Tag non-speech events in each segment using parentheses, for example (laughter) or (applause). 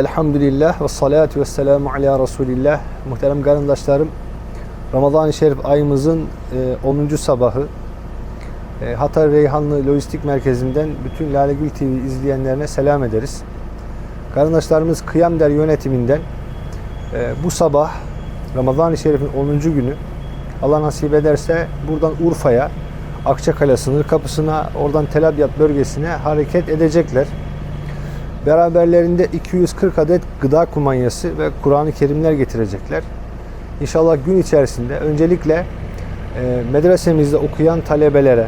Elhamdülillah ve salatu ve selamu ala Resulillah. Muhterem kardeşlerim, Ramazan-ı Şerif ayımızın e, 10. sabahı. E, Hatay Reyhanlı Lojistik Merkezi'nden bütün Lale Gül TV izleyenlerine selam ederiz. Kardeşlerimiz Kıyam Der yönetiminden e, bu sabah Ramazan-ı Şerif'in 10. günü Allah nasip ederse buradan Urfa'ya, Akçakale sınır kapısına, oradan Tel Abyad bölgesine hareket edecekler. Beraberlerinde 240 adet gıda kumanyası ve Kur'an-ı Kerimler getirecekler. İnşallah gün içerisinde öncelikle e, medresemizde okuyan talebelere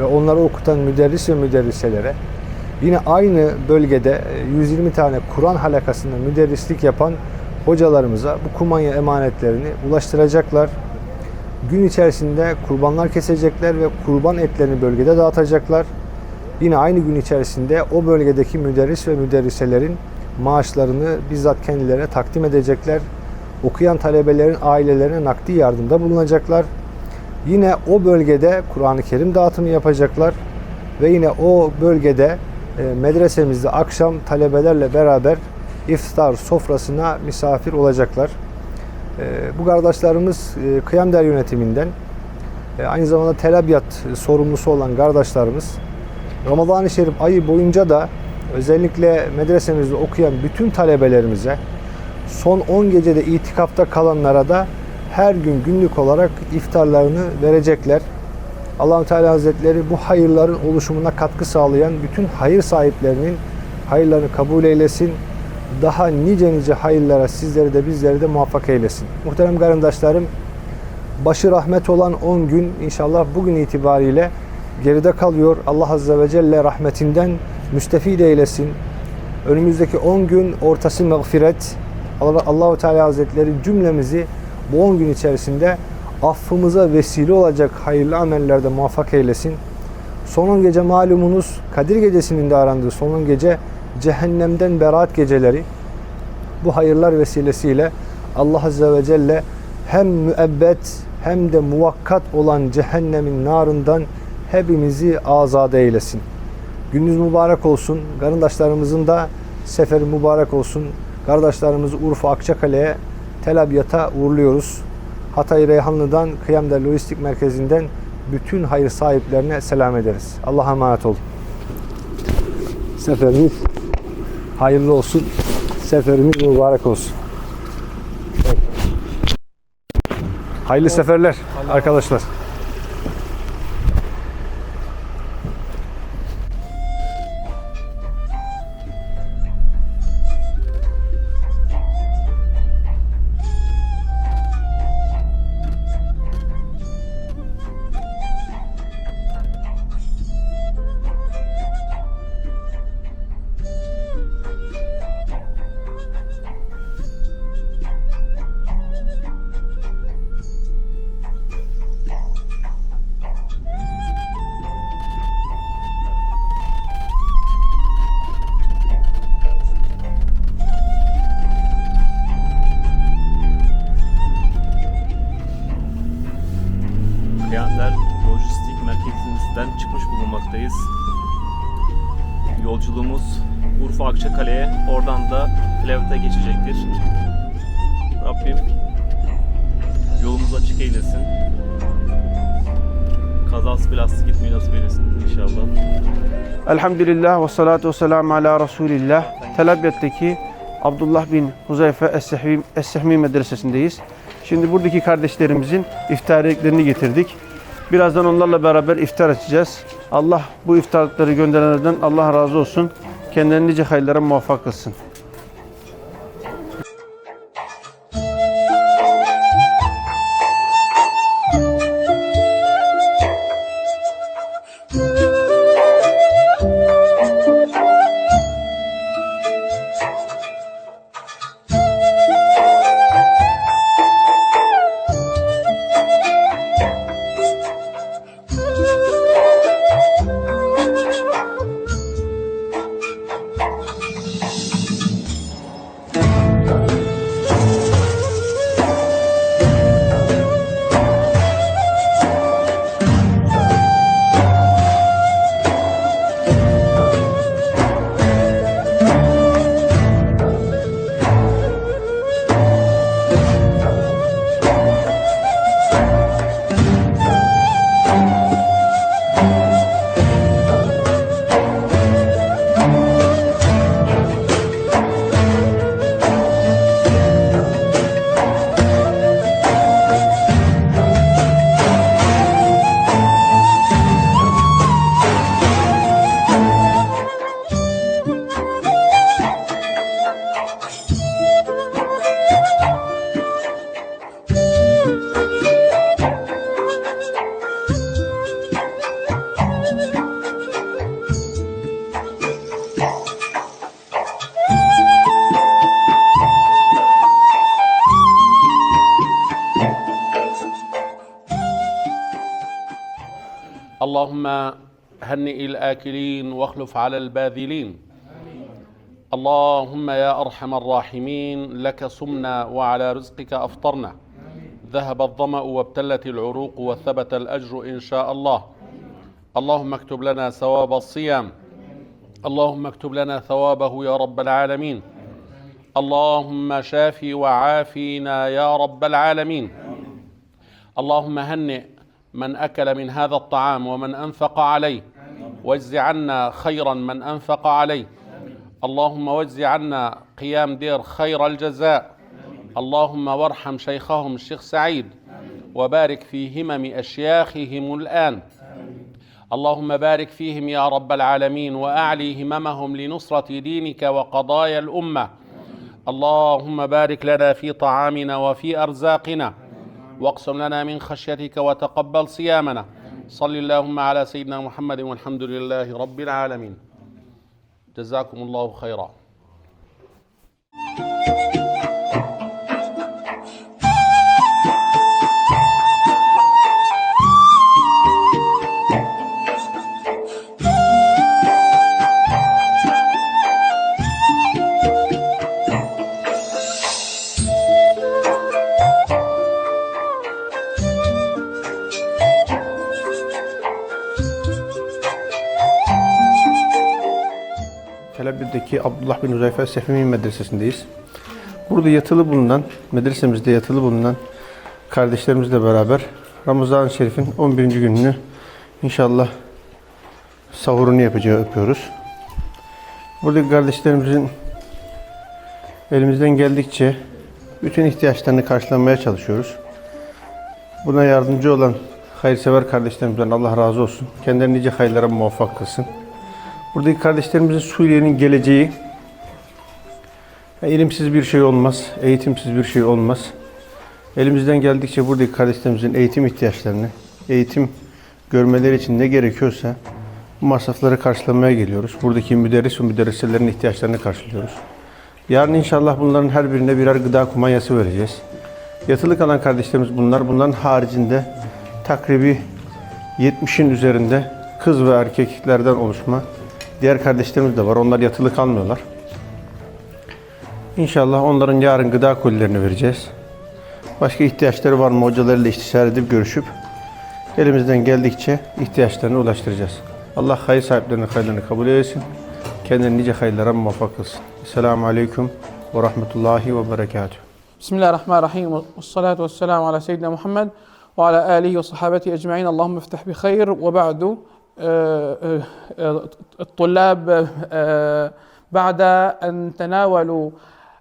ve onları okutan müderris ve müderriselere yine aynı bölgede e, 120 tane Kur'an halakasında müderrislik yapan hocalarımıza bu kumanya emanetlerini ulaştıracaklar. Gün içerisinde kurbanlar kesecekler ve kurban etlerini bölgede dağıtacaklar. Yine aynı gün içerisinde o bölgedeki müderris ve müderriselerin maaşlarını bizzat kendilerine takdim edecekler. Okuyan talebelerin ailelerine nakdi yardımda bulunacaklar. Yine o bölgede Kur'an-ı Kerim dağıtımı yapacaklar ve yine o bölgede e, medresemizde akşam talebelerle beraber iftar sofrasına misafir olacaklar. E, Bu kardeşlerimiz e, Kıyam Der yönetiminden aynı zamanda Tel Abyad sorumlusu olan kardeşlerimiz Ramazan-ı Şerif ayı boyunca da özellikle medresemizde okuyan bütün talebelerimize son 10 gecede itikafta kalanlara da her gün günlük olarak iftarlarını verecekler. Allahu Teala Hazretleri bu hayırların oluşumuna katkı sağlayan bütün hayır sahiplerinin hayırlarını kabul eylesin. Daha nice nice hayırlara sizleri de bizleri de muvaffak eylesin. Muhterem kardeşlerim, başı rahmet olan 10 gün inşallah bugün itibariyle geride kalıyor. Allah Azze ve Celle rahmetinden müstefid eylesin. Önümüzdeki 10 gün ortası mağfiret. Allah- Allahu Teala Hazretleri cümlemizi bu 10 gün içerisinde affımıza vesile olacak hayırlı amellerde muvaffak eylesin. Son 10 gece malumunuz Kadir gecesinin de arandığı son 10 gece cehennemden beraat geceleri. Bu hayırlar vesilesiyle Allah Azze ve Celle hem müebbet hem de muvakkat olan cehennemin narından hepimizi azade eylesin. Gününüz mübarek olsun. Kardeşlerimizin de seferi mübarek olsun. Kardeşlerimizi Urfa Akçakale'ye Tel Abyad'a uğurluyoruz. Hatay Reyhanlı'dan Kıyamda Lojistik Merkezi'nden bütün hayır sahiplerine selam ederiz. Allah'a emanet olun. Seferiniz hayırlı olsun. Seferiniz mübarek olsun. Hayırlı seferler arkadaşlar. Plevt'e geçecektir. Rabbim yolumuzu açık eylesin. Kazası belası gitmeyi nasip eylesin inşallah. Elhamdülillah ve salatu ve selamu ala Resulillah. Tel Abyad'daki Abdullah bin Huzeyfe Es-Sehmi, medresesindeyiz. Şimdi buradaki kardeşlerimizin iftariyetlerini getirdik. Birazdan onlarla beraber iftar açacağız. Allah bu iftarlıkları gönderenlerden Allah razı olsun. Kendilerini nice hayırlara muvaffak kılsın. اللهم هنئ الآكلين واخلف على الباذلين. اللهم يا أرحم الراحمين لك صمنا وعلى رزقك أفطرنا. ذهب الظمأ وابتلت العروق وثبت الأجر إن شاء الله. اللهم اكتب لنا ثواب الصيام. اللهم اكتب لنا ثوابه يا رب العالمين. اللهم شافي وعافينا يا رب العالمين. اللهم هنئ من أكل من هذا الطعام ومن أنفق عليه. واجز عنا خيرا من أنفق عليه. اللهم واجز عنا قيام دير خير الجزاء. اللهم وارحم شيخهم الشيخ سعيد. وبارك في همم أشياخهم الآن. اللهم بارك فيهم يا رب العالمين وأعلي هممهم لنصرة دينك وقضايا الأمة. اللهم بارك لنا في طعامنا وفي أرزاقنا. واقسم لنا من خشيتك وتقبل صيامنا. صل اللهم على سيدنا محمد والحمد لله رب العالمين. جزاكم الله خيرا. Kelebir'deki Abdullah bin Huzeyfe Sefemi Medresesindeyiz. Burada yatılı bulunan, medresemizde yatılı bulunan kardeşlerimizle beraber Ramazan-ı Şerif'in 11. gününü inşallah sahurunu yapacağı yapıyoruz. Buradaki kardeşlerimizin elimizden geldikçe bütün ihtiyaçlarını karşılamaya çalışıyoruz. Buna yardımcı olan hayırsever kardeşlerimizden Allah razı olsun. Kendilerini nice hayırlara muvaffak kılsın. Buradaki kardeşlerimizin Suriye'nin geleceği ilimsiz bir şey olmaz, eğitimsiz bir şey olmaz. Elimizden geldikçe buradaki kardeşlerimizin eğitim ihtiyaçlarını, eğitim görmeleri için ne gerekiyorsa bu masrafları karşılamaya geliyoruz. Buradaki müderris ve müderriselerin ihtiyaçlarını karşılıyoruz. Yarın inşallah bunların her birine birer gıda kumanyası vereceğiz. Yatılı kalan kardeşlerimiz bunlar. Bunların haricinde takribi 70'in üzerinde kız ve erkeklerden oluşma Diğer kardeşlerimiz de var. Onlar yatılı kalmıyorlar. İnşallah onların yarın gıda kolilerini vereceğiz. Başka ihtiyaçları var mı hocalarıyla istişare edip görüşüp elimizden geldikçe ihtiyaçlarını ulaştıracağız. Allah hayır sahiplerinin hayırlarını kabul eylesin. Kendini nice hayırlara muvaffak kılsın. Selamun Aleyküm ve Rahmetullahi ve Berekatuhu. Bismillahirrahmanirrahim. Vessalatu vesselamu ala seyyidina Muhammed ve ala alihi ve sahabeti ecma'in. Allahümme iftah bi hayr ve ba'du. الطلاب آه، بعد أن تناولوا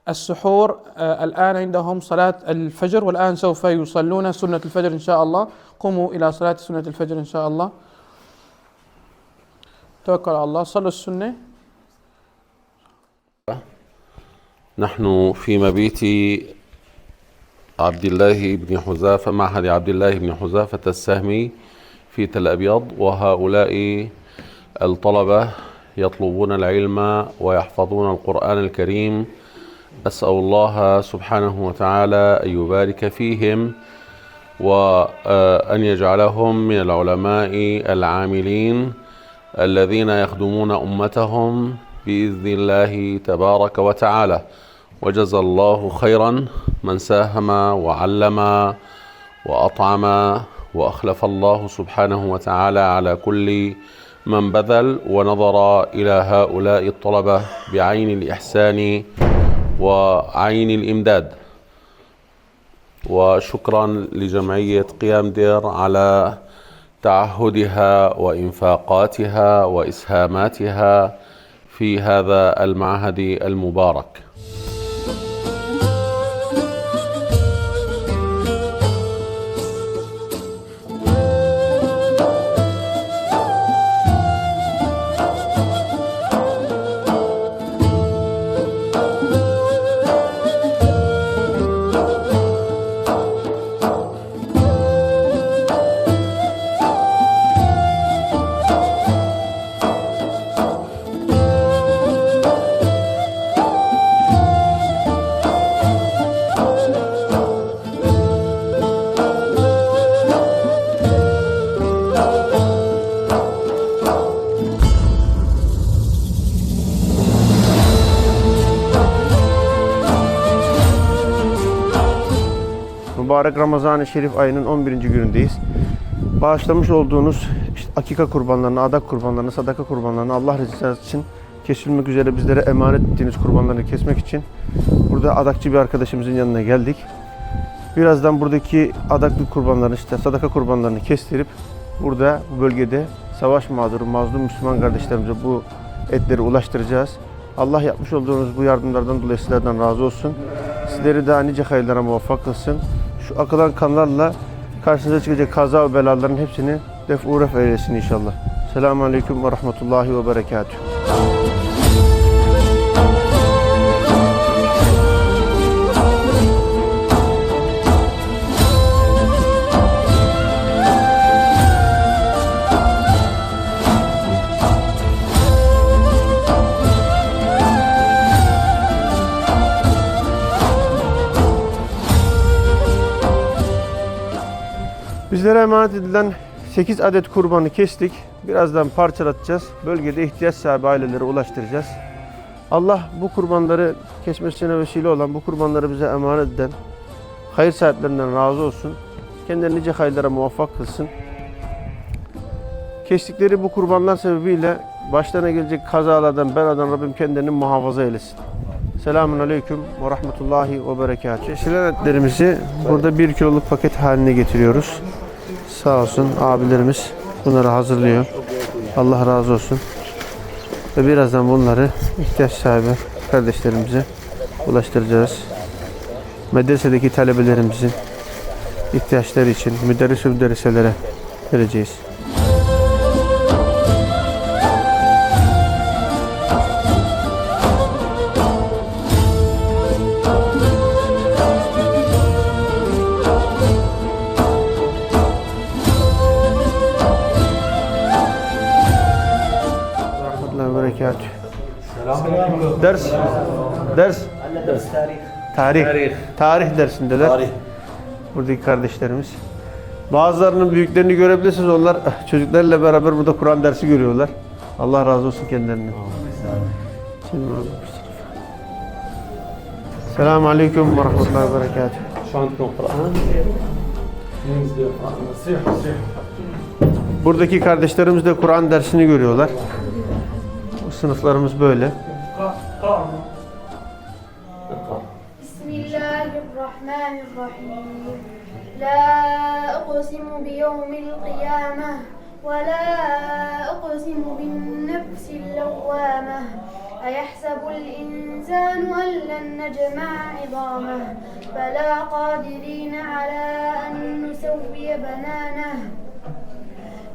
السحور آه، الآن عندهم صلاة الفجر والآن سوف يصلون سنة الفجر إن شاء الله. قوموا إلى صلاة سنة الفجر إن شاء الله. توكل على الله. صلوا السنة. نحن في مبيت عبد الله بن حذافة معهد عبد الله بن حذافة السهمي. في تل أبيض وهؤلاء الطلبة يطلبون العلم ويحفظون القرآن الكريم. أسأل الله سبحانه وتعالى أن يبارك فيهم وأن يجعلهم من العلماء العاملين الذين يخدمون أمتهم بإذن الله تبارك وتعالى. وجزى الله خيرا من ساهم وعلم وأطعم وأخلف الله سبحانه وتعالى على كل من بذل ونظر إلى هؤلاء الطلبة بعين الإحسان وعين الإمداد. وشكرا لجمعية قيام دير على تعهدها وإنفاقاتها وإسهاماتها في هذا المعهد المبارك. Mübarek Ramazan-ı Şerif ayının 11. günündeyiz. Bağışlamış olduğunuz işte akika kurbanlarını, adak kurbanlarını, sadaka kurbanlarını Allah rızası için kesilmek üzere bizlere emanet ettiğiniz kurbanlarını kesmek için burada adakçı bir arkadaşımızın yanına geldik. Birazdan buradaki adaklı kurbanlarını işte sadaka kurbanlarını kestirip burada bu bölgede savaş mağduru mazlum Müslüman kardeşlerimize bu etleri ulaştıracağız. Allah yapmış olduğunuz bu yardımlardan dolayı sizlerden razı olsun. Sizleri daha nice hayırlara muvaffak kılsın. Şu akılan kanlarla karşınıza çıkacak kaza ve belaların hepsini def uref eylesin inşallah. Selamun Aleyküm ve Rahmetullahi ve Berekatuhu. Bizlere emanet edilen 8 adet kurbanı kestik. Birazdan parçalatacağız. Bölgede ihtiyaç sahibi ailelere ulaştıracağız. Allah bu kurbanları kesmesine vesile olan bu kurbanları bize emanet eden hayır sahiplerinden razı olsun. Kendilerini nice hayırlara muvaffak kılsın. Kestikleri bu kurbanlar sebebiyle başlarına gelecek kazalardan, beladan Rabbim kendilerini muhafaza eylesin. Selamun Aleyküm ve Rahmetullahi ve Berekatuhu. Kesilen etlerimizi burada bir kiloluk paket haline getiriyoruz. Sağ olsun abilerimiz bunları hazırlıyor. Allah razı olsun. Ve birazdan bunları ihtiyaç sahibi kardeşlerimize ulaştıracağız. Medresedeki talebelerimizin ihtiyaçları için müderris ve müderriselere vereceğiz. Ders. Ders. Tarih. Tarih. dersindeler. Buradaki kardeşlerimiz. Bazılarının büyüklerini görebilirsiniz. Onlar çocuklarıyla beraber burada Kur'an dersi görüyorlar. Allah razı olsun bakalım. Selamun Aleyküm ve Rahmetullahi ve Berekatuhu. Buradaki kardeşlerimiz de Kur'an dersini görüyorlar. Sınıflarımız böyle. بسم الله الرحمن الرحيم. لا أقسم بيوم القيامة ولا أقسم بالنفس اللوامة. أيحسب الإنسان أن لن نجمع عظامه؟ بلى قادرين على أن نسوي بنانه.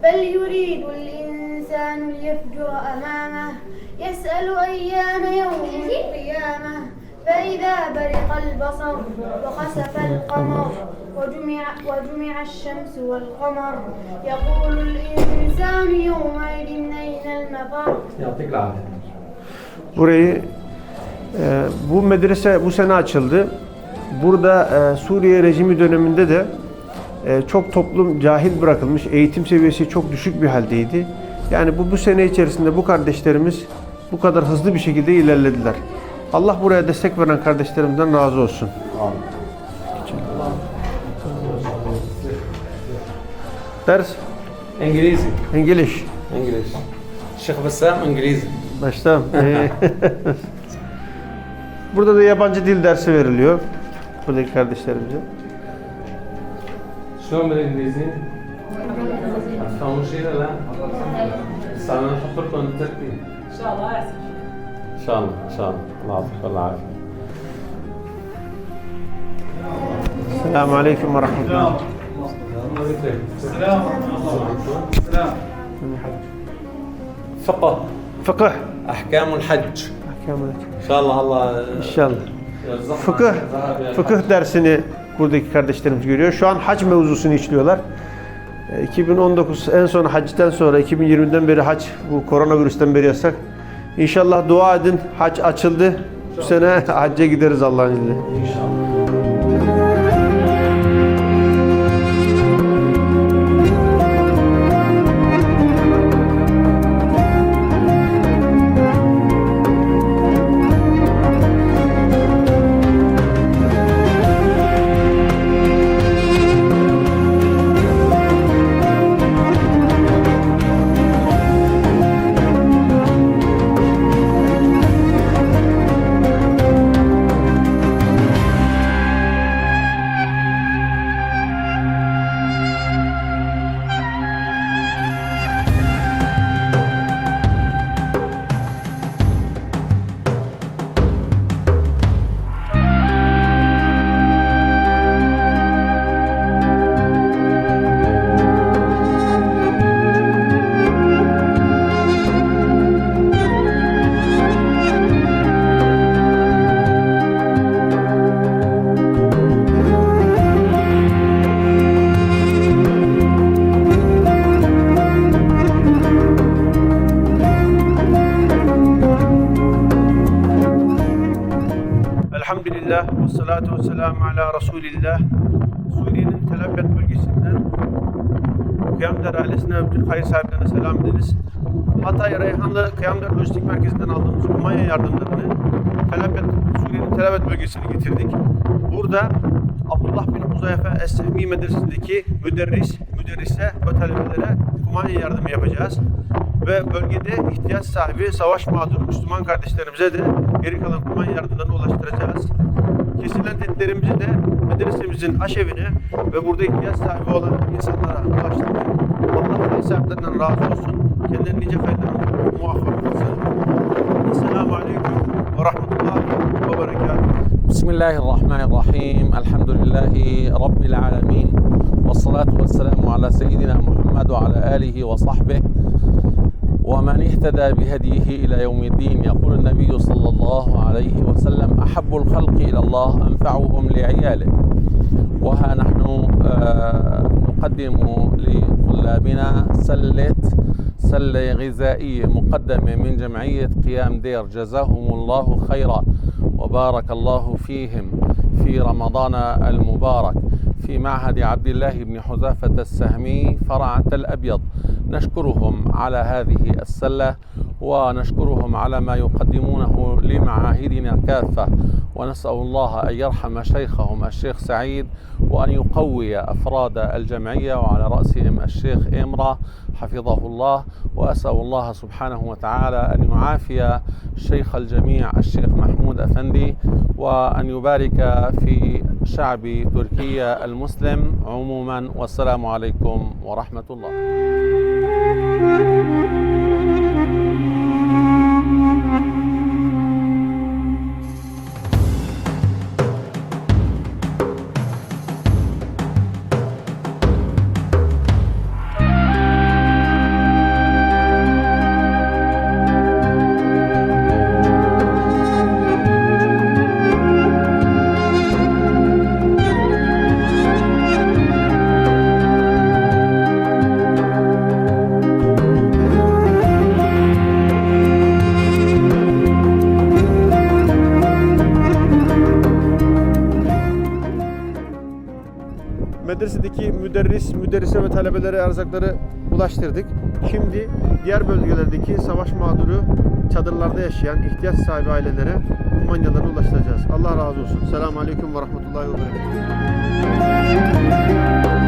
بل يريد الإنسان ليفجر أمامه. يسأل أيان يوم القيامة فإذا برق البصر وخسف القمر وجمع, وجمع الشمس والقمر يقول الإنسان يومئذ أين المفر Burayı e, bu medrese bu sene açıldı. Burada e, Suriye rejimi döneminde de e, çok toplum cahil bırakılmış, eğitim seviyesi çok düşük bir haldeydi. Yani bu bu sene içerisinde bu kardeşlerimiz bu kadar hızlı bir şekilde ilerlediler. Allah buraya destek veren kardeşlerimden razı olsun. Ders انجليزي İngiliz. انجليزي الشيخ بسام انجليزي Baştan. Ee, (laughs) Burada da yabancı dil dersi veriliyor. Buradaki kardeşlerimize. شلون بالانجليزي؟ تفهمون شيء ولا لا؟ بس انا نحط لكم التركي ان شاء الله ان شاء الله ان شاء الله الله يعطيك العافيه Selamun Aleyküm ve Rahmetullah. فقه Fıkıh. احكام الحج Ahkamı. ان شاء الله الله İnşallah. يرزقنا Fıkıh. الذهاب إلى الحج. Fıkıh dersini buradaki kardeşlerimiz görüyor. Şu an hac mevzusunu işliyorlar. Ee, 2019 en son hacden sonra 2020'den beri hac bu koronavirüsten beri yasak. İnşallah dua edin. Hac açıldı. Bu sene hacca gideriz Allah'ın izniyle. Elhamdülillah ve salatu ve selamu ala Resulillah. Suriye'nin Tel Abyad bölgesinden Kıyamder ailesine ve bütün hayır sahiplerine selam ederiz. Hatay Reyhanlı Kıyamder Lojistik Merkezi'nden aldığımız kumanya yardımlarını Tel Abyad, Suriye'nin Tel Abyad bölgesine getirdik. Burada Abdullah bin Huzayfe Es-Sehmi Medresesi'ndeki müderris, müderrise ve talebelere kumanya yardımı yapacağız. Ve bölgede ihtiyaç sahibi savaş mağduru Müslüman kardeşlerimize de geri kalan kumanya yardımlarını ulaştıracağız kesilen etlerimizi de medresemizin aşevine ve burada ihtiyaç sahibi olan insanlara ulaştırdık. Allah hayır sahiplerinden razı olsun. Kendilerine nice faydalı muvaffak olsun. Esselamu Aleyküm ve Rahmetullahi ve Berekatuhu. Bismillahirrahmanirrahim. Elhamdülillahi Rabbil Alemin. Ve salatu ve selamu ala seyyidina Muhammed ve ala alihi ve sahbihi ومن اهتدى بهديه إلى يوم الدين يقول النبي صلى الله عليه وسلم أحب الخلق إلى الله أنفعهم لعياله. وها نحن آه، نقدم لطلابنا سلة سلة غذائية مقدمة من جمعية قيام دير. جزاهم الله خيرا وبارك الله فيهم في رمضان المبارك. في معهد عبد الله بن حذافة السهمي فرع تل أبيض نشكرهم على هذه السلة ونشكرهم على ما يقدمونه لمعاهدنا كافة ونسأل الله أن يرحم شيخهم الشيخ سعيد وأن يقوي أفراد الجمعية وعلى رأسهم الشيخ إمرة حفظه الله وأسأل الله سبحانه وتعالى أن يعافي شيخ الجميع الشيخ محمود أفندي وأن يبارك في شعب تركيا المسلم عموما والسلام عليكم ورحمة الله. Medresedeki müderris, müderrise ve talebelere erzakları ulaştırdık. Şimdi diğer bölgelerdeki savaş mağduru çadırlarda yaşayan ihtiyaç sahibi ailelere kumanyalarını ulaştıracağız. Allah razı olsun. Selamun Aleyküm ve Rahmetullahi ve Berekatuhu.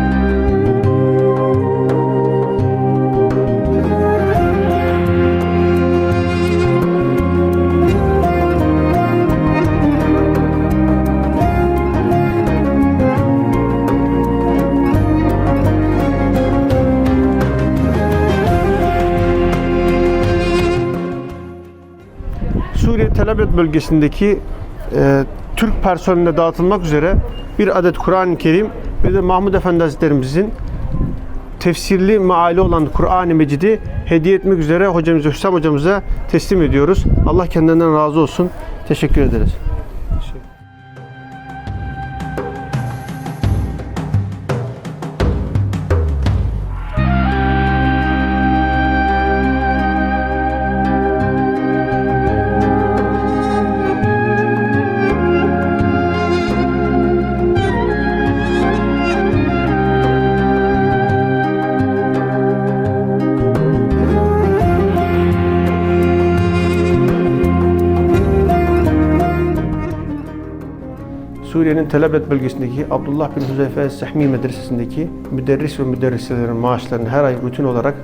Suriye Tel bölgesindeki e, Türk personeline dağıtılmak üzere bir adet Kur'an-ı Kerim ve de Mahmud Efendi Hazretlerimizin tefsirli meali olan Kur'an-ı Mecid'i hediye etmek üzere hocamıza, Hüsam hocamıza teslim ediyoruz. Allah kendinden razı olsun. Teşekkür ederiz. Suriye'nin Tel Abyad bölgesindeki Abdullah bin Huzeyfe Es-Sehmi Medresesi'ndeki müderris ve müderriselerin maaşlarını her ay rutin olarak,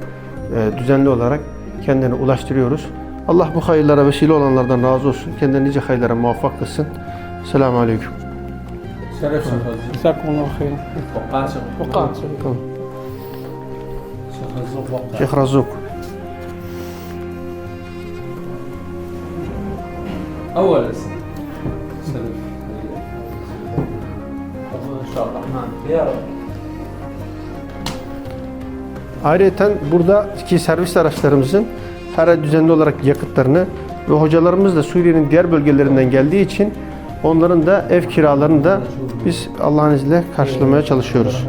e, düzenli olarak kendilerine ulaştırıyoruz. Allah bu hayırlara vesile olanlardan razı olsun. Kendilerini nice hayırlara muvaffak kılsın. Selamun Aleyküm. شرف شيخ جزاكم الله خيرا وقع شيخ وقعت شيخ الزوق وقع Şeyh Razuk. اول اسم İnşallah. Ya Rabbi. Ayrıca buradaki servis araçlarımızın her ay düzenli olarak yakıtlarını ve hocalarımız da Suriye'nin diğer bölgelerinden geldiği için onların da ev kiralarını da biz Allah'ın izniyle karşılamaya çalışıyoruz.